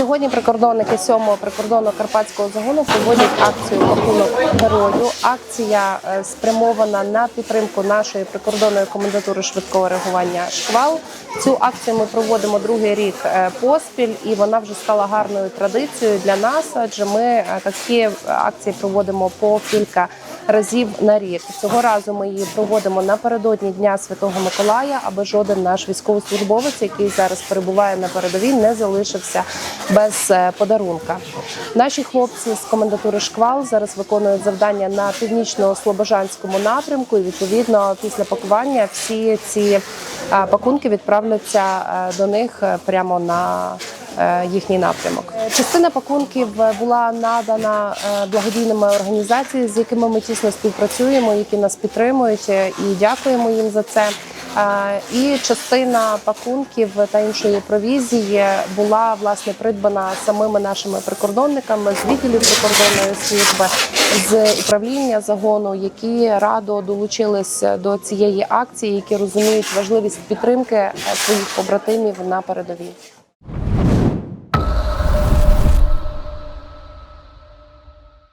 Сьогодні прикордонники 7-го прикордонно карпатського загону проводять акцію пакунок герою. Акція е, спрямована на підтримку нашої прикордонної комендатури швидкого реагування шквал. Цю акцію ми проводимо другий рік е, поспіль, і вона вже стала гарною традицією для нас, адже ми е, такі акції проводимо по кілька разів на рік. Цього разу ми її проводимо напередодні Дня Святого Миколая, аби жоден наш військовослужбовець, який зараз перебуває на передовій, не залишився без е, подарунка. Наші хлопці з комендатури шквал зараз виконують завдання на північно-слобожанському напрямку. І відповідно після пакування всі ці е, пакунки відправляться е, до них прямо на їхній напрямок. Е, Частина пакунків е, була надана е, благодійними організаціями, з якими ми тісно співпрацюємо, які нас підтримують, е, і дякуємо їм за це. Е, І частина пакунків та іншої провізії була власне придбана самими нашими прикордонниками з відділів прикордонної служби з управління загону, які радо долучились до цієї акції, які розуміють важливість підтримки е, своїх побратимів на передовій.